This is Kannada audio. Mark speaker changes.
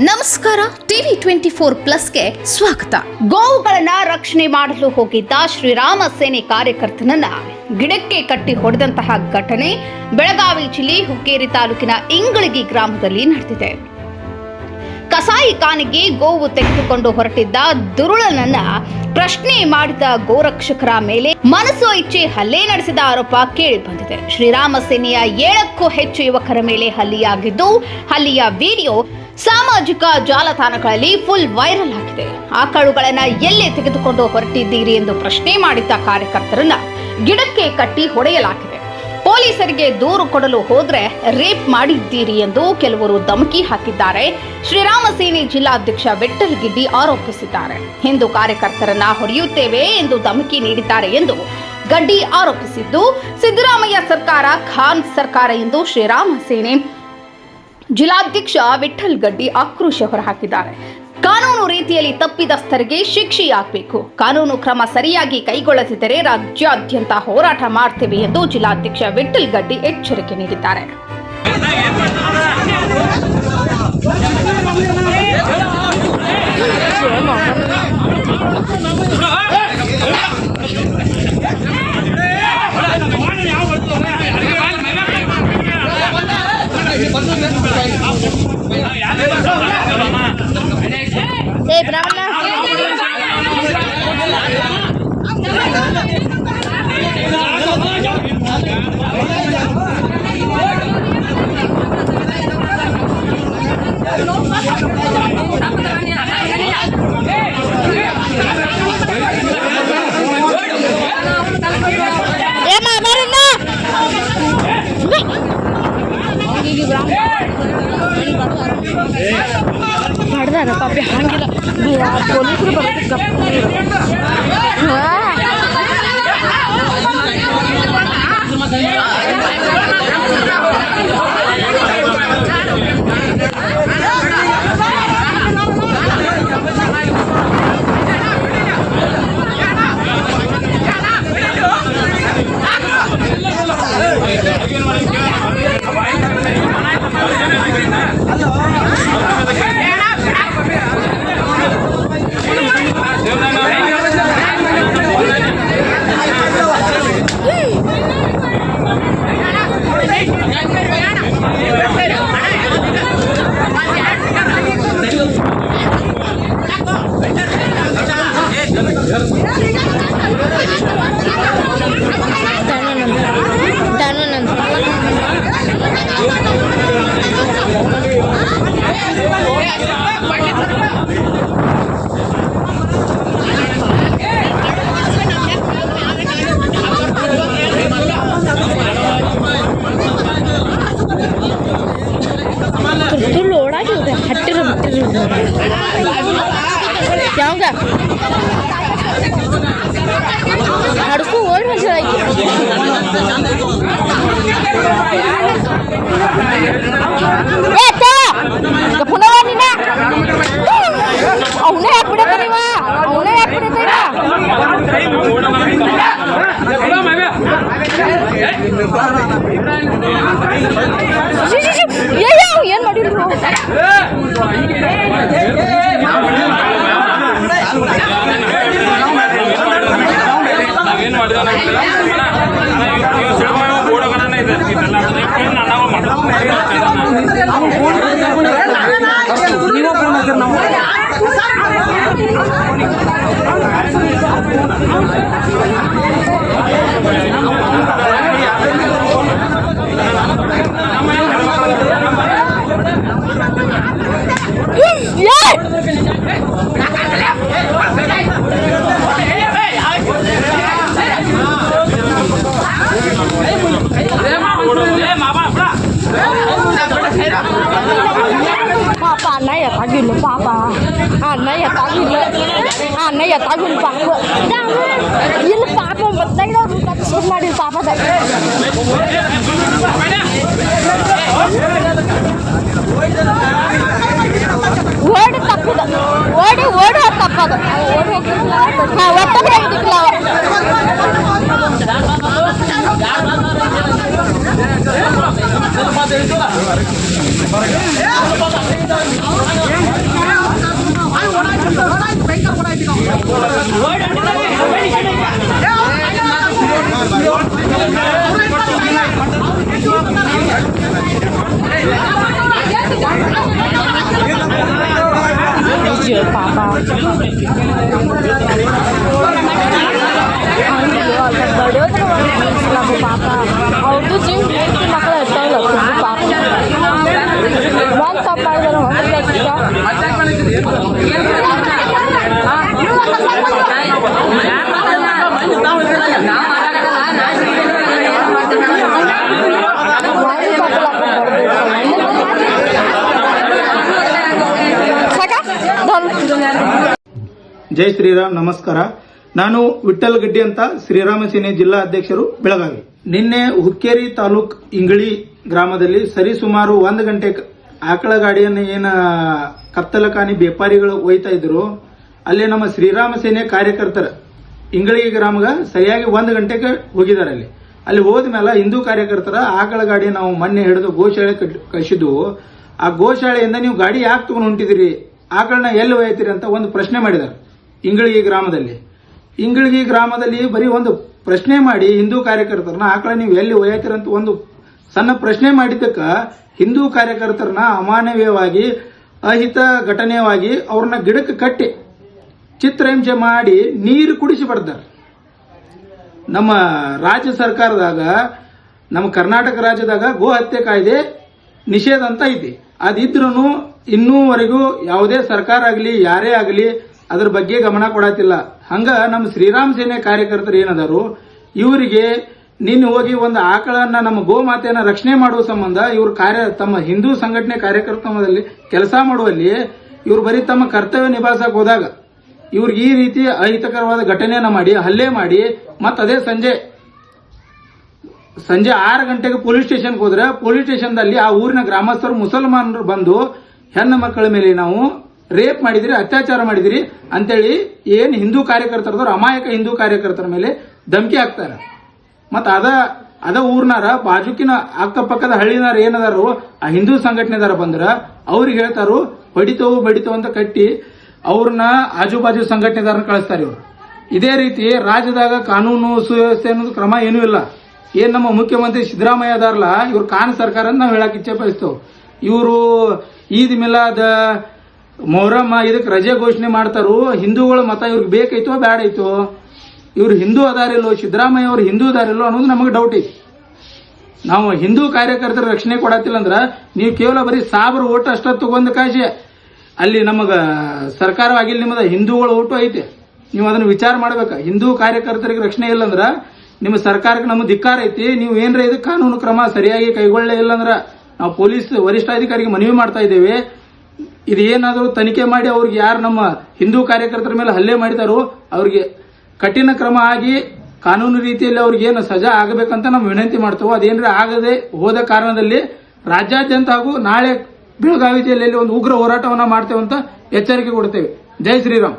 Speaker 1: ನಮಸ್ಕಾರ, ಟಿವಿ ಟ್ವೆಂಟಿ ಫೋರ್ ಪ್ಲಸ್ಗೆ ಸ್ವಾಗತ. ಗೋವುಗಳನ್ನ ರಕ್ಷಣೆ ಮಾಡಲು ಹೋಗಿದ್ದ ಶ್ರೀರಾಮ ಸೇನೆ ಕಾರ್ಯಕರ್ತನನ್ನ ಗಿಡಕ್ಕೆ ಕಟ್ಟಿ ಹೊಡೆದಂತಹ ಘಟನೆ ಬೆಳಗಾವಿ ಜಿಲ್ಲೆ ಹುಕ್ಕೇರಿ ತಾಲೂಕಿನ ಇಂಗಳಗಿ ಗ್ರಾಮದಲ್ಲಿ ನಡೆದಿದೆ. ಕಸಾಯಿ ಖಾನೆಗೆ ಗೋವು ತೆಗೆದುಕೊಂಡು ಹೊರಟಿದ್ದ ದುರುಳನನ್ನ ಪ್ರಶ್ನೆ ಮಾಡಿದ ಗೋರಕ್ಷಕರ ಮೇಲೆ ಮನಸ್ಸು ಇಚ್ಛೆ ಹಲ್ಲೆ ನಡೆಸಿದ ಆರೋಪ ಕೇಳಿ ಬಂದಿದೆ. ಶ್ರೀರಾಮ ಸೇನೆಯ ಏಳಕ್ಕೂ ಹೆಚ್ಚು ಯುವಕರ ಮೇಲೆ ಹಲ್ಲಿಯಾಗಿದ್ದು, ಹಲ್ಲಿಯ ವಿಡಿಯೋ ಸಾಮಾಜಿಕ ಜಾಲತಾಣಗಳಲ್ಲಿ ಫುಲ್ ವೈರಲ್ ಆಗಿದೆ. ಆಕಳುಗಳನ್ನ ಎಲ್ಲಿ ತೆಗೆದುಕೊಂಡು ಹೊರಟಿದ್ದೀರಿ ಎಂದು ಪ್ರಶ್ನೆ ಮಾಡಿದ್ದ ಕಾರ್ಯಕರ್ತರನ್ನ ಗಿಡಕ್ಕೆ ಕಟ್ಟಿ ಹೊಡೆಯಲಾಗಿದೆ. ಪೊಲೀಸರಿಗೆ ದೂರು ಕೊಡಲು ಹೋದ್ರೆ ರೇಪ್ ಮಾಡಿದ್ದೀರಿ ಎಂದು ಕೆಲವರು ಧಮಕಿ ಹಾಕಿದ್ದಾರೆ. ಶ್ರೀರಾಮ ಸೇನೆ ಜಿಲ್ಲಾಧ್ಯಕ್ಷ ವಿಠಲ್ ಗಿಡ್ಡಿ ಆರೋಪಿಸಿದ್ದಾರೆ. ಹಿಂದೂ ಕಾರ್ಯಕರ್ತರನ್ನ ಹೊಡೆಯುತ್ತೇವೆ ಎಂದು ಧಮಕಿ ನೀಡಿದ್ದಾರೆ ಎಂದು ಗಡ್ಡಿ ಆರೋಪಿಸಿದ್ದು, ಸಿದ್ದರಾಮಯ್ಯ ಸರ್ಕಾರ, ಖಾನ್ ಸರ್ಕಾರ ಎಂದು ಶ್ರೀರಾಮ ಸೇನೆ ಜಿಲ್ಲಾಧ್ಯಕ್ಷ ವಿಠಲ್ ಗಡ್ಡಿ ಆಕ್ರೋಶ ಹೊರಹಾಕಿದ್ದಾರೆ. ಕಾನೂನು ರೀತಿಯಲ್ಲಿ ತಪ್ಪಿದಸ್ಥರಿಗೆ ಶಿಕ್ಷೆಯಾಗಬೇಕು ಕಾನೂನು ಕ್ರಮ ಸರಿಯಾಗಿ ಕೈಗೊಳ್ಳದಿದ್ದರೆ ರಾಜ್ಯಾದ್ಯಂತ ಹೋರಾಟ ಮಾಡ್ತೇವೆ ಎಂದು ಜಿಲ್ಲಾಧ್ಯಕ್ಷ ವಿಠಲ್ ಗಡ್ಡಿ ಎಚ್ಚರಿಕೆ ನೀಡಿದ್ದಾರೆ.
Speaker 2: ಮಾಡ್ದಾರ ಪಾಪಿ ಹಂಗಿಲ್ಲ ಪೊಲೀಸರು ಬರೋದಕ್ಕೆ Hello. やだ! जाऊंगा हड़कू और मजा आएगी ನಾವು ಪಾಪ ಅಣ್ಣಯ್ಯ ತಗಿಲ್ಲ ಪಾಪ ಅಣ್ಣಯ್ಯ ತಗಿಲ್ಲ ಅಣ್ಣಯ್ಯ ತಗಿಲ್ಲ ಪಾಪ ಇಲ್ಲ ಪಾಪ ಮತ್ತಾಗ ಅವ್ರು ತಪ್ಪಿಸ್ ಮಾಡಿ ಪಾಪದ ಓಡಿ ತಪ್ಪದು ಓಡಿ ಓಡಿ ತಪ್ಪದು ಹಾ ಒಟ್ಟೊಬ್ಬರೇ ಹಿಡಿದಿಲ್ಲ ಓಡಿ 谢谢宝宝。
Speaker 3: ಜೈ ಶ್ರೀರಾಮ್, ನಮಸ್ಕಾರ. ನಾನು ವಿಠಲ್ ಗಡ್ಡಿ ಅಂತ ಶ್ರೀರಾಮ ಸೇನೆ ಜಿಲ್ಲಾ ಅಧ್ಯಕ್ಷರು ಬೆಳಗಾವಿ. ನಿನ್ನೆ ಹುಕ್ಕೇರಿ ತಾಲೂಕ್ ಇಂಗಳಿ ಗ್ರಾಮದಲ್ಲಿ ಸರಿಸುಮಾರು ಒಂದು ಗಂಟೆ ಆಕಳ ಗಾಡಿಯನ್ನು ಏನ ಕತ್ತಲಕಾನಿ ವ್ಯಾಪಾರಿಗಳು ಒಯ್ತಾ ಇದ್ರು. ಅಲ್ಲಿ ನಮ್ಮ ಶ್ರೀರಾಮ ಸೇನೆ ಕಾರ್ಯಕರ್ತರ ಇಂಗಳಿ ಗ್ರಾಮಗ ಸರಿಯಾಗಿ ಒಂದು ಗಂಟೆಗೆ ಹೋಗಿದ್ದಾರೆ ಅಲ್ಲಿ. ಅಲ್ಲಿ ಹೋದ್ಮೇಲೆ ಹಿಂದೂ ಕಾರ್ಯಕರ್ತರ ಆಕಳ ಗಾಡಿ ನಾವು ಮೊನ್ನೆ ಹಿಡಿದು ಗೋಶಾಲೆ ಕಳಿಸಿದ್ವು. ಆ ಗೋಶಾಲೆಯಿಂದ ನೀವು ಗಾಡಿ ಯಾಕೆ ತಗೊಂಡು ಹೊಂಟಿದಿರಿ? ಆಕಳನ್ನ ಎಲ್ಲಿ ಒಯ್ತೀರಿ ಅಂತ ಒಂದು ಪ್ರಶ್ನೆ ಮಾಡಿದ್ದಾರೆ. ಇಂಗಳಗಿ ಗ್ರಾಮದಲ್ಲಿ. ಇಂಗಳಿಗೆ ಗ್ರಾಮದಲ್ಲಿ ಬರೀ ಒಂದು ಪ್ರಶ್ನೆ ಮಾಡಿ ಹಿಂದೂ ಕಾರ್ಯಕರ್ತರನ್ನ ಆಕಳ ನೀವು ಎಲ್ಲಿ ಒಯ್ಯತ್ತಿರಂತ ಒಂದು ಸಣ್ಣ ಪ್ರಶ್ನೆ ಮಾಡಿದ್ದಕ್ಕ ಹಿಂದೂ ಕಾರ್ಯಕರ್ತರನ್ನ ಅಮಾನವೀಯವಾಗಿ, ಅಹಿತ ಘಟನೆಯವಾಗಿ ಅವ್ರನ್ನ ಗಿಡಕ್ಕೆ ಕಟ್ಟಿ ಚಿತ್ರಹಿಂಸೆ ಮಾಡಿ ನೀರು ಕುಡಿಸಿ ಬರ್ತಾರೆ ನಮ್ಮ ರಾಜ್ಯ ಸರ್ಕಾರದಾಗ, ನಮ್ಮ ಕರ್ನಾಟಕ ರಾಜ್ಯದಾಗ ಗೋ ಹತ್ಯೆ ಕಾಯ್ದೆ ನಿಷೇಧ ಅಂತ ಐತಿ. ಅದಿದ್ರೂ ಇನ್ನೂವರೆಗೂ ಯಾವುದೇ ಸರ್ಕಾರ ಆಗಲಿ, ಯಾರೇ ಆಗಲಿ ಅದ್ರ ಬಗ್ಗೆ ಗಮನ ಕೊಡತಿಲ್ಲ. ಹಂಗ ನಮ್ಮ ಶ್ರೀರಾಮ್ ಸೇನೆ ಕಾರ್ಯಕರ್ತರು ಏನದಾರು, ಇವರಿಗೆ ನಿನ್ನೆ ಹೋಗಿ ಒಂದು ಆಕಳನ್ನ ನಮ್ಮ ಗೋಮಾತೆಯನ್ನ ರಕ್ಷಣೆ ಮಾಡುವ ಸಂಬಂಧ ಇವ್ರ ಕಾರ್ಯ, ತಮ್ಮ ಹಿಂದೂ ಸಂಘಟನೆ ಕಾರ್ಯಕ್ರಮದಲ್ಲಿ ಕೆಲಸ ಮಾಡುವಲ್ಲಿ ಇವ್ರು ಬರೀ ತಮ್ಮ ಕರ್ತವ್ಯ ನಿಭಾಯಿಸಕ್ ಹೋದಾಗ ಇವ್ರಿಗೆ ಈ ರೀತಿ ಅಹಿತಕರವಾದ ಘಟನೆಯನ್ನ ಮಾಡಿ, ಹಲ್ಲೆ ಮಾಡಿ ಅದೇ ಸಂಜೆ ಸಂಜೆ ಆರು ಗಂಟೆಗೆ ಪೊಲೀಸ್ ಸ್ಟೇಷನ್ಗೆ ಹೋದ್ರೆ ಪೊಲೀಸ್ ಸ್ಟೇಷನ್ದಲ್ಲಿ ಆ ಊರಿನ ಗ್ರಾಮಸ್ಥರು ಮುಸಲ್ಮಾನರು ಬಂದು ಹೆಣ್ಣು ಮಕ್ಕಳ ಮೇಲೆ ನಾವು ರೇಪ್ ಮಾಡಿದಿರಿ, ಅತ್ಯಾಚಾರ ಮಾಡಿದಿರಿ ಅಂತೇಳಿ ಏನು ಹಿಂದೂ ಕಾರ್ಯಕರ್ತರದವ್ರು, ಅಮಾಯಕ ಹಿಂದೂ ಕಾರ್ಯಕರ್ತರ ಮೇಲೆ ಧಮಕಿ ಹಾಕ್ತಾರೆ ಮತ್ತು ಅದ ಅದ ಊರ್ನಾರ, ಬಾಜುಕಿನ ಅಕ್ಕಪಕ್ಕದ ಹಳ್ಳಿನಾರ ಏನದಾರು, ಆ ಹಿಂದೂ ಸಂಘಟನೆದಾರ ಬಂದ್ರ ಅವ್ರಿಗೆ ಹೇಳ್ತಾರು ಬಡಿತವು ಬಡಿತವು ಅಂತ ಕಟ್ಟಿ ಅವ್ರನ್ನ ಆಜು ಬಾಜು ಸಂಘಟನೆದಾರನ್ನ ಕಳಿಸ್ತಾರೆ ಇವರು. ಇದೇ ರೀತಿ ರಾಜ್ಯದಾಗ ಕಾನೂನು ಸುವ್ಯವಸ್ಥೆ ಅನ್ನೋದು ಕ್ರಮ ಏನೂ ಇಲ್ಲ. ಏನು ನಮ್ಮ ಮುಖ್ಯಮಂತ್ರಿ ಸಿದ್ದರಾಮಯ್ಯ ಅದಾರಲ್ಲ, ಇವ್ರು ಕಾನ್ ಸರ್ಕಾರ ನಾವು ಹೇಳಕ್ಕೆ ಇಚ್ಛೆ ಬಯಸ್ತೇವೆ ಇವರು ಈದ್ ಮಿಲಾದ್ ಮೊಹರಮ್ಮ ಇದಕ್ಕೆ ರಜೆ ಘೋಷಣೆ ಮಾಡ್ತಾರೋ, ಹಿಂದೂಗಳ ಮತ ಇವ್ರಿಗೆ ಬೇಕೈತೋ ಬ್ಯಾಡೈತೋ, ಇವ್ರು ಹಿಂದೂ ಅದಾರಿಲ್ಲೋ, ಸಿದ್ದರಾಮಯ್ಯ ಅವ್ರು ಹಿಂದೂ ಅದಾರಿಲ್ಲೋ ಅನ್ನೋದು ನಮಗೆ ಡೌಟ್ ಐತಿ. ನಾವು ಹಿಂದೂ ಕಾರ್ಯಕರ್ತರ ರಕ್ಷಣೆ ಕೊಡತ್ತಿಲ್ಲ ಅಂದ್ರೆ ನೀವು ಕೇವಲ ಬರೀ ಸಾವಿರ ಓಟ್ ಅಷ್ಟೊತ್ತು ತಗೊಂಡ ಕಾಶೆ. ಅಲ್ಲಿ ನಮಗೆ ಸರ್ಕಾರವಾಗಿಲ್ಲ ನಿಮ್ಮದು ಹಿಂದೂಗಳ ಓಟು ಐತೆ. ನೀವು ಅದನ್ನು ವಿಚಾರ ಮಾಡ್ಬೇಕು. ಹಿಂದೂ ಕಾರ್ಯಕರ್ತರಿಗೆ ರಕ್ಷಣೆ ಇಲ್ಲ ಅಂದ್ರೆ ನಿಮ್ಮ ಸರ್ಕಾರಕ್ಕೆ ನಮ್ಮ ಧಿಕ್ಕಾರ ಐತಿ. ನೀವು ಏನರ ಇದು ಕಾನೂನು ಕ್ರಮ ಸರಿಯಾಗಿ ಕೈಗೊಳ್ಳೇ ಇಲ್ಲ ಅಂದ್ರೆ ನಾವು ಪೊಲೀಸ್ ವರಿಷ್ಠಾಧಿಕಾರಿಗೆ ಮನವಿ ಮಾಡ್ತಾ ಇದ್ದೇವೆ. ಇದು ಏನಾದರೂ ತನಿಖೆ ಮಾಡಿ ಅವ್ರಿಗೆ ಯಾರು ನಮ್ಮ ಹಿಂದೂ ಕಾರ್ಯಕರ್ತರ ಮೇಲೆ ಹಲ್ಲೆ ಮಾಡಿದಾರೋ ಅವ್ರಿಗೆ ಕಠಿಣ ಕ್ರಮ ಆಗಿ ಕಾನೂನು ರೀತಿಯಲ್ಲಿ ಅವ್ರಿಗೆ ಏನು ಸಜಾ ಆಗಬೇಕಂತ ನಾವು ವಿನಂತಿ ಮಾಡ್ತೇವೆ. ಅದೇನ್ರ ಆಗದೆ ಹೋದ ಕಾರಣದಲ್ಲಿ ರಾಜ್ಯಾದ್ಯಂತ ಹಾಗೂ ನಾಳೆ ಬೆಳಗಾವಿ ಜಿಲ್ಲೆಯಲ್ಲಿ ಒಂದು ಉಗ್ರ ಹೋರಾಟವನ್ನು ಮಾಡ್ತೇವೆ ಅಂತ ಎಚ್ಚರಿಕೆ ಕೊಡ್ತೇವೆ. ಜೈ ಶ್ರೀರಾಮ್.